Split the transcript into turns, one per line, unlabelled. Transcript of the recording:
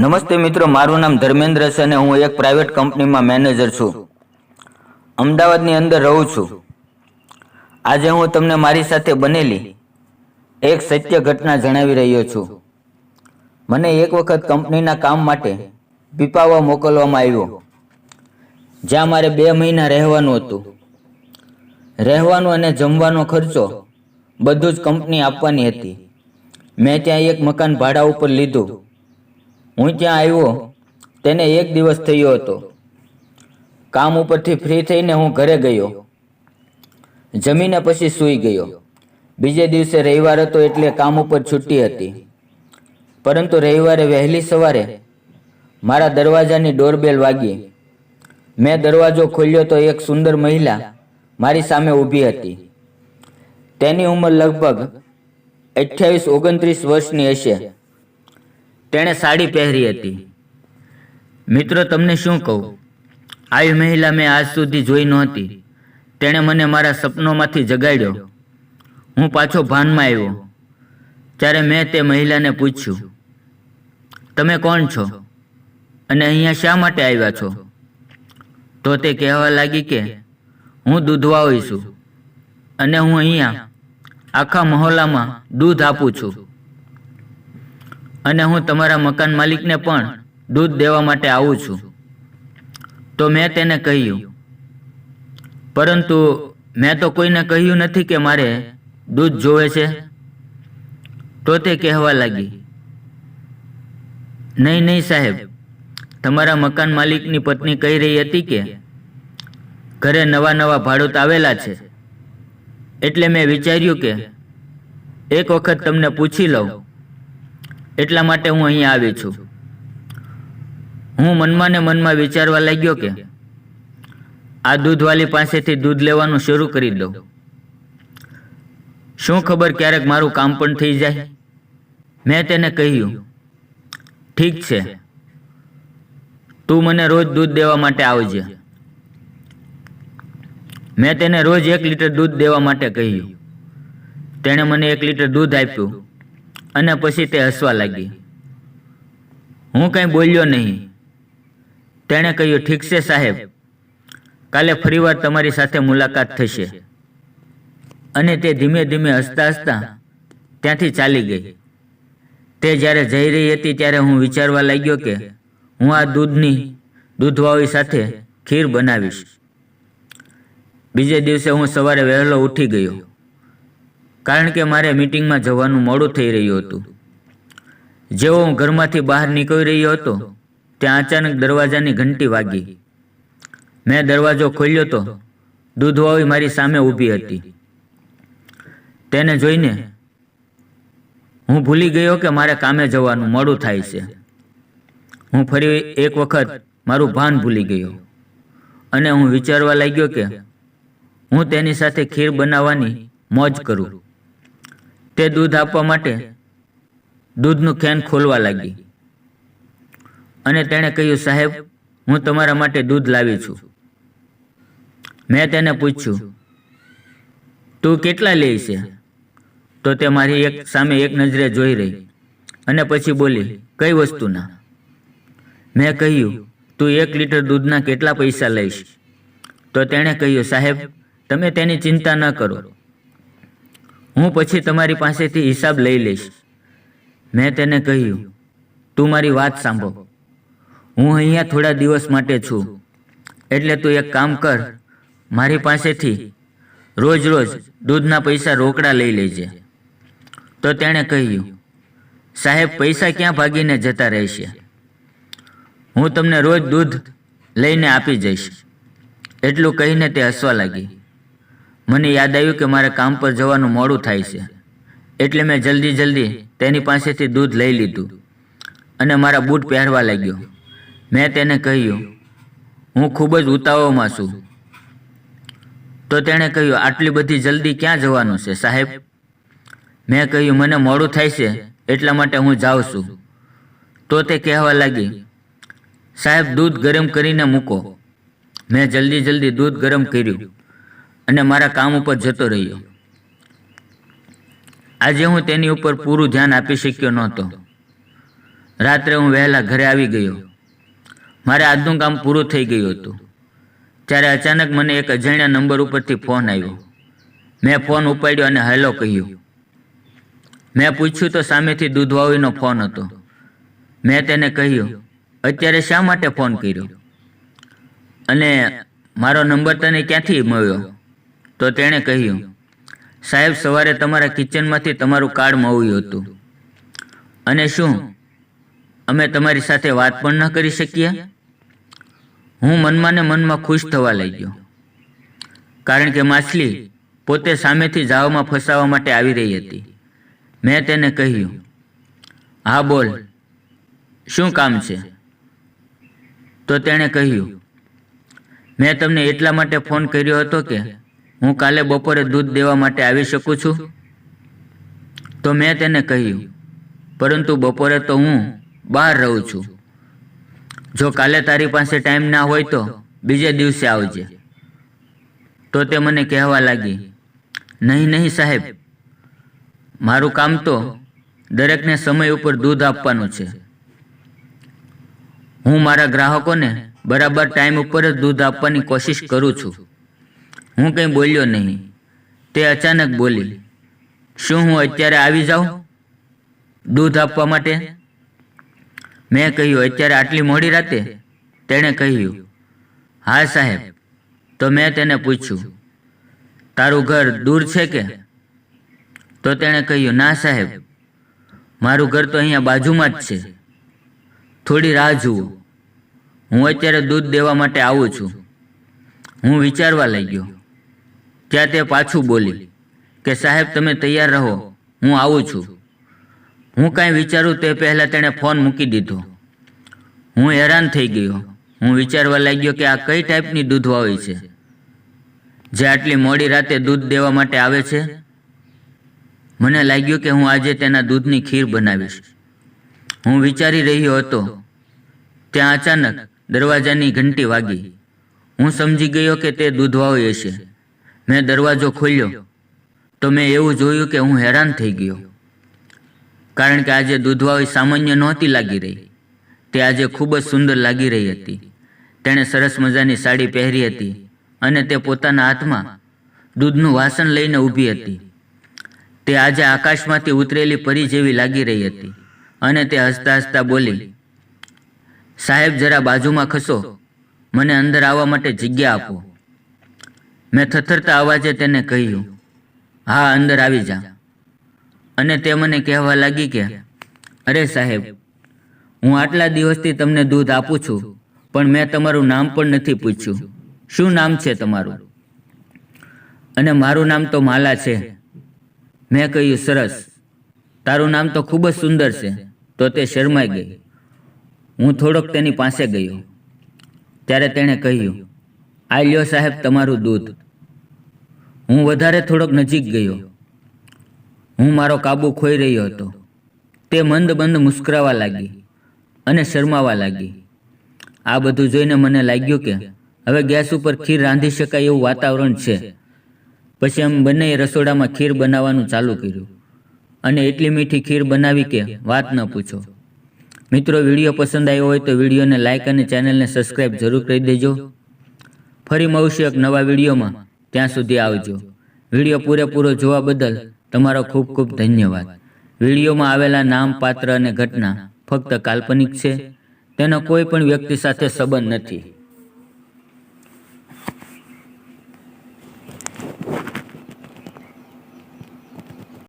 નમસ્તે મિત્રો, મારું નામ ધર્મેન્દ્ર છે અને હું એક પ્રાઇવેટ કંપનીમાં મેનેજર છું. અમદાવાદની અંદર રહું છું. આજે હું તમને મારી સાથે બનેલી એક સત્ય ઘટના જણાવી રહ્યો છું. મને એક વખત કંપનીના કામ માટે પીપાવા મોકલવામાં આવ્યો, જ્યાં મારે બે મહિના રહેવાનું હતું. રહેવાનું અને જમવાનો ખર્ચો બધું જ કંપની આપવાની હતી. મેં ત્યાં એક મકાન ભાડા ઉપર લીધું. હું ત્યાં આવ્યો, તેને એક દિવસ થયો હતો. કામ ઉપરથી ફ્રી થઈને હું ઘરે ગયો. જમીને પછી સૂઈ ગયો. બીજે દિવસે રવિવાર હતો એટલે કામ ઉપર છૂટી હતી. પરંતુ રવિવારે વહેલી સવારે મારા દરવાજાની ડોરબેલ વાગી. મેં દરવાજો ખોલ્યો તો એક સુંદર મહિલા મારી સામે ઊભી હતી. તેની ઉંમર લગભગ અઠ્યાવીસ ઓગણત્રીસ વર્ષની હશે. તેણે સાડી પહેરી હતી. મિત્રો, તમને શું કહું? આવી મહિલા મેં આજ સુધી જોઈ નહોતી. તેણે મને મારા સપનોમાંથી જગાડ્યો. હું પાછો ભાનમાં આવ્યો. ત્યારે મેં તે મહિલાને પૂછ્યું, તમે કોણ છો? અને અહીંયા શા માટે આવ્યા છો? તો તે કહેવા લાગી કે, હું દૂધવાળી છું અને હું અહીંયા આખા મહોલ્લામાં દૂધ આપું છું. અને હું તમારા મકાન માલિકને પણ દૂધ દેવા માટે આવું છું. તો મેં તેને કહ્યું, પરંતુ મેં તો કોઈને કહ્યું નથી કે મારે દૂધ જોવે છે. તો તે કહેવા લાગી, નહીં નહીં સાહેબ, તમારા મકાન માલિકની પત્ની કહી રહી હતી કે ઘરે નવા નવા ભાડૂત આવેલા છે. એટલે મેં વિચાર્યું કે એક વખત તમને પૂછી લઉં એટલા માટે હું અહીંયા આવી છું. હું મનમાં ને મનમાં વિચારવા લાગ્યો કે આ દૂધવાલી પાસેથી દૂધ લેવાનું શરૂ કરી દઉં. શું ખબર ક્યારેક મારું કામ પણ થઈ જાય? મેં તેને કહ્યું, ઠીક છે. તું મને રોજ દૂધ દેવા માટે આવજે. મેં તેને રોજ એક લીટર દૂધ દેવા માટે કહ્યું. તેણે મને એક લીટર દૂધ આપ્યું. અને પછી તે હસવા લાગી. હું કંઈ બોલ્યો નહીં. તેણે કહ્યું, ઠીક છે સાહેબ, કાલે ફરીવાર તમારી સાથે મુલાકાત થશે. અને તે ધીમે ધીમે હસતા હસતા ત્યાંથી ચાલી ગઈ. તે જ્યારે જઈ રહી હતી ત્યારે હું વિચારવા લાગ્યો કે હું આ દૂધની દૂધવાળી સાથે ખીર બનાવીશ. બીજે દિવસે હું સવારે વહેલો ઉઠી ગયો. કારણ કે મારે મીટિંગમાં જવાનું મોડું થઈ રહ્યું હતું. જેવો હું ઘરમાંથી બહાર નીકળી રહ્યો હતો, ત્યાં અચાનક દરવાજાની ઘંટી વાગી. મેં દરવાજો ખોલ્યો તો દૂધવાળી મારી સામે ઊભી હતી. તેને જોઈને હું ભૂલી ગયો કે મારે કામે જવાનું મોડું થાય છે. હું ફરી એક વખત મારું ભાન ભૂલી ગયો અને હું વિચારવા લાગ્યો કે હું તેની સાથે ખીર બનાવવાની મોજ કરું. તે દૂધ આપવા માટે દૂધનું કેન ખોલવા લાગી. અને તેણે કહ્યું, સાહેબ, હું તમારા માટે દૂધ લાવી છું. મેં તેને પૂછ્યું, તું કેટલા લે છે? તો તે મારી એક સામે એક નજરે જોઈ રહી અને પછી બોલી, કઈ વસ્તુના? મેં કહ્યું, તું એક લીટર દૂધના કેટલા પૈસા લઈશ? તો તેણે કહ્યું, સાહેબ, તમે તેની ચિંતા ન કરો. હું પછી તમારી પાસેથી હિસાબ લઈ લઈશ. મેં તેને કહ્યું, તું મારી વાત સાંભળ. હું અહીંયા થોડા દિવસ માટે છું. એટલે તું એક કામ કર, મારી પાસેથી રોજ રોજ દૂધના પૈસા રોકડા લઈ લેજે. તો તેણે કહ્યું, સાહેબ, પૈસા ક્યાં ભાગીને જતા રહેશે? હું તમને રોજ દૂધ લઈને આપી જઈશ. એટલું કહીને તે હસવા લાગી. મને યાદ આવ્યું કે મારે કામ પર જવાનું મોડું થાય છે. એટલે મેં જલ્દી જલ્દી તેની પાસેથી દૂધ લઈ લીધું અને મારા બૂટ પહેરવા લાગ્યો. મેં તેને કહ્યું, હું ખૂબ જ ઉતાવળમાં છું. તો તેણે કહ્યું, આટલી બધી જલ્દી ક્યાં જવાનું છે, સાહેબ? મેં કહ્યું, મને મોડું થાય છે, એટલા માટે હું જાઉં છું. તો તે કહેવા લાગી, સાહેબ, દૂધ ગરમ કરીને મૂકો. મેં જલ્દી જલ્દી દૂધ ગરમ કર્યું. અને મારા કામ ઉપર જતો રહ્યો. આજે હું તેની ઉપર પૂરું ધ્યાન આપી શક્યો નહોતો. રાત્રે હું વહેલા ઘરે આવી ગયો. મારે આજનું કામ પૂરું થઈ ગયું હતું. ત્યારે અચાનક મને એક અજાણ્યા નંબર ઉપરથી ફોન આવ્યો. મેં ફોન ઉપાડ્યો અને હેલો કહ્યું. મેં પૂછ્યું તો સામેથી દૂધવાળીનો ફોન હતો. મેં તેને કહ્યું, અત્યારે શા માટે ફોન કર્યો? અને મારો નંબર તને ક્યાંથી મળ્યો? તો તેણે કહ્યું, સાહેબ, સવારે તમારા કિચનમાંથી તમારું કાર્ડ મળ્યું હતું. અને શું, અમે તમારી સાથે વાત પણ ન કરી શકીએ હું મનમાં ને મનમાં ખુશ થવા લાગ્યો. કારણ કે માછલી પોતે સામેથી જાવમાં ફસાવા માટે આવી રહી હતી. મેં તેને કહ્યું, હા, બોલ, શું કામ છે? તો તેણે કહ્યું, મેં તમને એટલા માટે ફોન કર્યો હતો કે હું કાલે બપોરે દૂધ દેવા માટે આવી શકું છું? તો મેં તેને કહ્યું, પરંતુ બપોરે તો હું બહાર રહું છું. જો કાલે તારી પાસે ટાઈમ ના હોય તો બીજે દિવસે આવજે. તો તે મને કહેવા લાગી, નહીં નહીં સાહેબ. મારું કામ તો દરેકને સમય ઉપર દૂધ આપવાનું છે. હું મારા ગ્રાહકોને બરાબર ટાઈમ ઉપર જ દૂધ આપવાની કોશિશ કરું છું. હું કંઈ બોલ્યો નહીં. તે અચાનક બોલી, શું હું અત્યારે આવી જાઉં? દૂધ આપવા માટે? મેં કહ્યું, અત્યારે આટલી મોડી રાતે? તેણે કહ્યું, હા સાહેબ. તો મેં તેને પૂછ્યું, તારું ઘર દૂર છે કે? તો તેણે કહ્યું, ના સાહેબ, મારું ઘર તો અહીંયા બાજુમાં જ છે. થોડી રાહ જુઓ. હું અત્યારે દૂધ દેવા માટે આવું છું. હું વિચારવા લાગ્યો. ત્યાં તે પાછું બોલી કે સાહેબ, તમે તૈયાર રહો, હું આવું છું. હું કાંઈ વિચારું તે પહેલાં તેણે ફોન મૂકી દીધો. હું હેરાન થઈ ગયો. હું વિચારવા લાગ્યો કે આ કઈ ટાઈપની દૂધવાળી છે? જે આટલી મોડી રાતે દૂધ દેવા માટે આવે છે? મને લાગ્યું કે હું આજે તેના દૂધની ખીર બનાવીશ. હું વિચારી રહ્યો હતો. ત્યાં અચાનક દરવાજાની ઘંટી વાગી. હું સમજી ગયો કે તે દૂધવાળી હશે મેં દરવાજો ખોલ્યો તો મેં એવું જોયું કે હું હેરાન થઈ ગયો. કારણ કે આજે દૂધવાળી સામાન્ય નહોતી લાગી રહી. તે આજે ખૂબ જ સુંદર લાગી રહી હતી. તેણે સરસ મજાની સાડી પહેરી હતી અને તે પોતાના હાથમાં દૂધનું વાસણ લઈને ઊભી હતી. તે આજે આકાશમાંથી ઉતરેલી પરી જેવી લાગી રહી હતી અને તે હસતા હસતા બોલી, સાહેબ, જરા બાજુમાં ખસો. મને અંદર આવવા માટે જગ્યા આપો. મેં થથરતા અવાજે તેને કહ્યું, હા, અંદર આવી જા. અને તે મને કહેવા લાગી કે, અરે સાહેબ, હું આટલા દિવસથી તમને દૂધ આપું છું, પણ મેં તમારું નામ પણ નથી પૂછ્યું. શું નામ છે તમારું? અને મારું નામ તો માલા છે. મેં કહ્યું, સરસ. તારું નામ તો ખૂબ જ સુંદર છે. તો તે શરમાઈ ગઈ. હું થોડોક તેની પાસે ગયો. ત્યારે તેણે કહ્યું આ લ્યો સાહેબ, તમારું દૂધ. હું વધારે થોડોક નજીક ગયો. હું મારો કાબુ ખોઈ રહ્યો હતો. તે મંદ મંદ મુસ્કરાવા લાગી અને શરમાવા લાગી. આ બધું જોઈને મને લાગ્યું કે હવે ગેસ ઉપર ખીર રાંધી શકાય એવું વાતાવરણ છે. પછી એમ બંનેએ રસોડામાં ખીર બનાવવાનું ચાલુ કર્યું. અને એટલી મીઠી ખીર બનાવી કે વાત ન પૂછો. મિત્રો, વીડિયો પસંદ આવ્યો હોય તો વિડીયોને લાઇક અને ચેનલને સબસ્ક્રાઈબ જરૂર કરી દેજો. ફરી મળશું એક નવા વિડીયોમાં. ત્યાં સુધી આવજો. વીડિયો પૂરેપૂરો જોવા બદલ તમારો ખૂબ ખૂબ ધન્યવાદ. વિડીયોમાં આવેલા નામ, પાત્ર અને ઘટના ફક્ત કાલ્પનિક છે. તેનો કોઈ પણ વ્યક્તિ સાથે સંબંધ નથી.